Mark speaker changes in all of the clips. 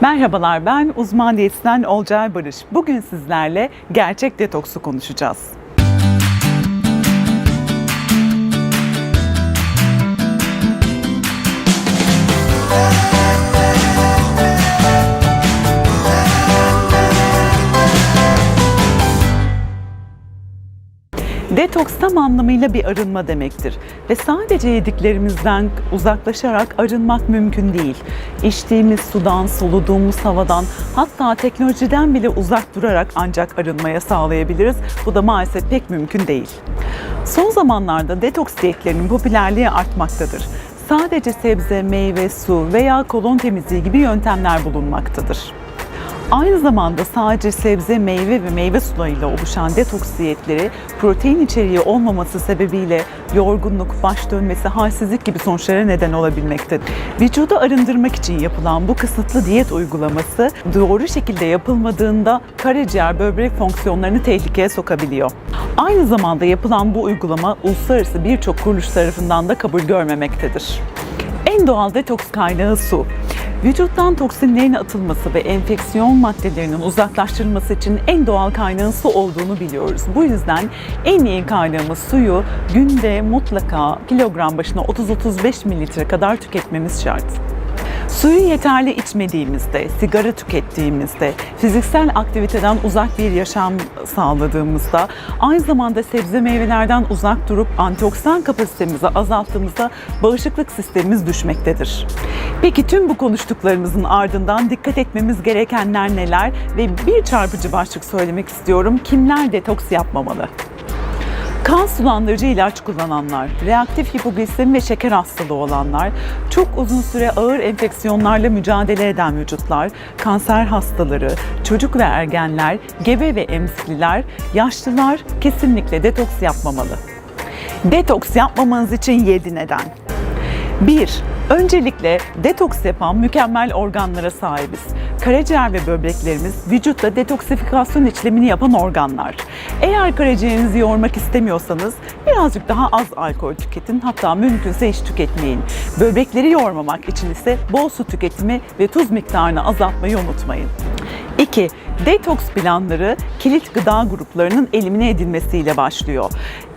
Speaker 1: Merhabalar ben uzman diyetisyen Olcay Barış. Bugün sizlerle gerçek detoksu konuşacağız. Detoks tam anlamıyla bir arınma demektir ve sadece yediklerimizden uzaklaşarak arınmak mümkün değil. İçtiğimiz sudan, soluduğumuz havadan, hatta teknolojiden bile uzak durarak ancak arınmaya sağlayabiliriz. Bu da maalesef pek mümkün değil. Son zamanlarda detoks diyetlerinin popülerliği artmaktadır. Sadece sebze, meyve, su veya kolon temizliği gibi yöntemler bulunmaktadır. Aynı zamanda sadece sebze, meyve ve meyve sularıyla oluşan detoks diyetleri protein içeriği olmaması sebebiyle yorgunluk, baş dönmesi, halsizlik gibi sonuçlara neden olabilmektedir. Vücudu arındırmak için yapılan bu kısıtlı diyet uygulaması doğru şekilde yapılmadığında karaciğer, böbrek fonksiyonlarını tehlikeye sokabiliyor. Aynı zamanda yapılan bu uygulama uluslararası birçok kuruluş tarafından da kabul görmemektedir. En doğal detoks kaynağı su. Vücuttan toksinlerin atılması ve enfeksiyon maddelerinin uzaklaştırılması için en doğal kaynağın su olduğunu biliyoruz. Bu yüzden en iyi kaynağımız suyu günde mutlaka kilogram başına 30-35 mililitre kadar tüketmemiz şart. Suyu yeterli içmediğimizde, sigara tükettiğimizde, fiziksel aktiviteden uzak bir yaşam sağladığımızda, aynı zamanda sebze meyvelerden uzak durup antioksidan kapasitemizi azalttığımızda bağışıklık sistemimiz düşmektedir. Peki tüm bu konuştuklarımızın ardından dikkat etmemiz gerekenler neler ve bir çarpıcı başlık söylemek istiyorum. Kimler detoks yapmamalı? Kan sulandırıcı ilaç kullananlar, reaktif hipoglisemi ve şeker hastalığı olanlar, çok uzun süre ağır enfeksiyonlarla mücadele eden vücutlar, kanser hastaları, çocuk ve ergenler, gebe ve emzikliler, yaşlılar kesinlikle detoks yapmamalı. Detoks yapmamanız için 7 neden. 1. Öncelikle detoks yapan mükemmel organlara sahibiz. Karaciğer ve böbreklerimiz vücutta detoksifikasyon işlemini yapan organlar. Eğer karaciğerinizi yormak istemiyorsanız birazcık daha az alkol tüketin hatta mümkünse hiç tüketmeyin. Böbrekleri yormamak için ise bol su tüketimi ve tuz miktarını azaltmayı unutmayın. 2. Detoks planları kilit gıda gruplarının elimine edilmesiyle başlıyor.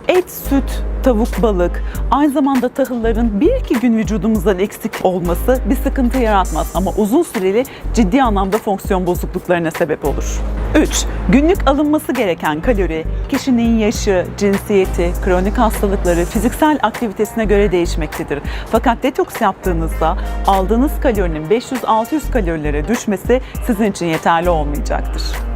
Speaker 1: Et, süt, tavuk, balık, aynı zamanda tahılların bir iki gün vücudumuzdan eksik olması bir sıkıntı yaratmaz ama uzun süreli ciddi anlamda fonksiyon bozukluklarına sebep olur. 3. Günlük alınması gereken kalori kişinin yaşı, cinsiyeti, kronik hastalıkları, fiziksel aktivitesine göre değişmektedir. Fakat detoks yaptığınızda aldığınız kalorinin 500-600 kalorilere düşmesi sizin için yeterli olmayacaktır.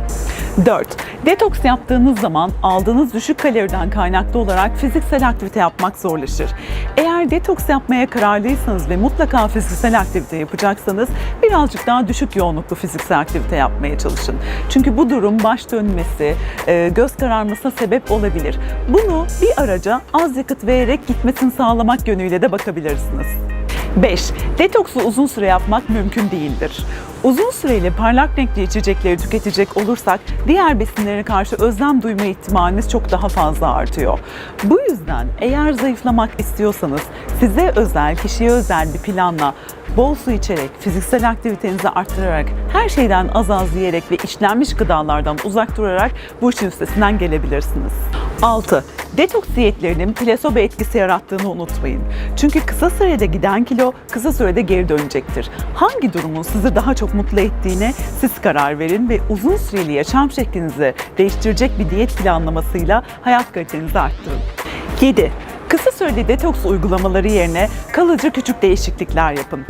Speaker 1: 4. Detoks yaptığınız zaman aldığınız düşük kaloriden kaynaklı olarak fiziksel aktivite yapmak zorlaşır. Eğer detoks yapmaya kararlıysanız ve mutlaka fiziksel aktivite yapacaksanız birazcık daha düşük yoğunluklu fiziksel aktivite yapmaya çalışın. Çünkü bu durum baş dönmesi, e, göz kararmasına sebep olabilir. Bunu bir araca az yakıt vererek gitmesini sağlamak yönüyle de bakabilirsiniz. 5. Detoksu uzun süre yapmak mümkün değildir. Uzun süreli parlak renkli içecekleri tüketecek olursak diğer besinlere karşı özlem duyma ihtimaliniz çok daha fazla artıyor. Bu yüzden eğer zayıflamak istiyorsanız size özel, kişiye özel bir planla bol su içerek, fiziksel aktivitenizi arttırarak, her şeyden az az yiyerek ve işlenmiş gıdalardan uzak durarak bu işin üstesinden gelebilirsiniz. 6. Detoks diyetlerinin plasebo etkisi yarattığını unutmayın. Çünkü kısa sürede giden kilo kısa sürede geri dönecektir. Hangi durumun sizi daha çok mutlu ettiğine siz karar verin ve uzun süreli yaşam şeklinizi değiştirecek bir diyet planlamasıyla hayat kalitenizi arttırın. 7. Kısa süreli detoks uygulamaları yerine kalıcı küçük değişiklikler yapın.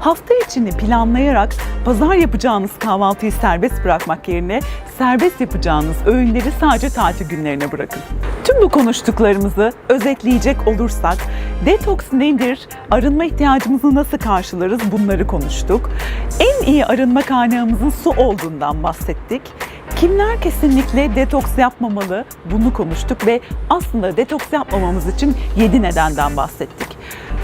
Speaker 1: Hafta içini planlayarak pazar yapacağınız kahvaltıyı serbest bırakmak yerine serbest yapacağınız öğünleri sadece tatil günlerine bırakın. Tüm bu konuştuklarımızı özetleyecek olursak detoks nedir? Arınma ihtiyacımızı nasıl karşılarız? Bunları konuştuk. En iyi arınma kaynağımızın su olduğundan bahsettik. Kimler kesinlikle detoks yapmamalı? Bunu konuştuk ve aslında detoks yapmamamız için 7 nedenden bahsettik.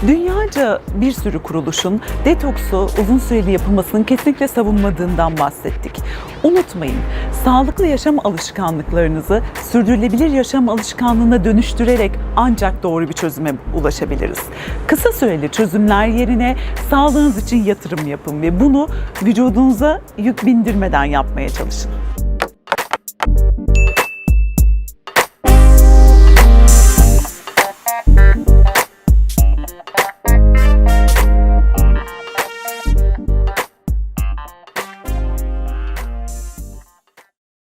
Speaker 1: Dünyaca bir sürü kuruluşun detoksu uzun süreli yapılmasının kesinlikle savunmadığından bahsettik. Unutmayın, sağlıklı yaşam alışkanlıklarınızı sürdürülebilir yaşam alışkanlığına dönüştürerek ancak doğru bir çözüme ulaşabiliriz. Kısa süreli çözümler yerine sağlığınız için yatırım yapın ve bunu vücudunuza yük bindirmeden yapmaya çalışın.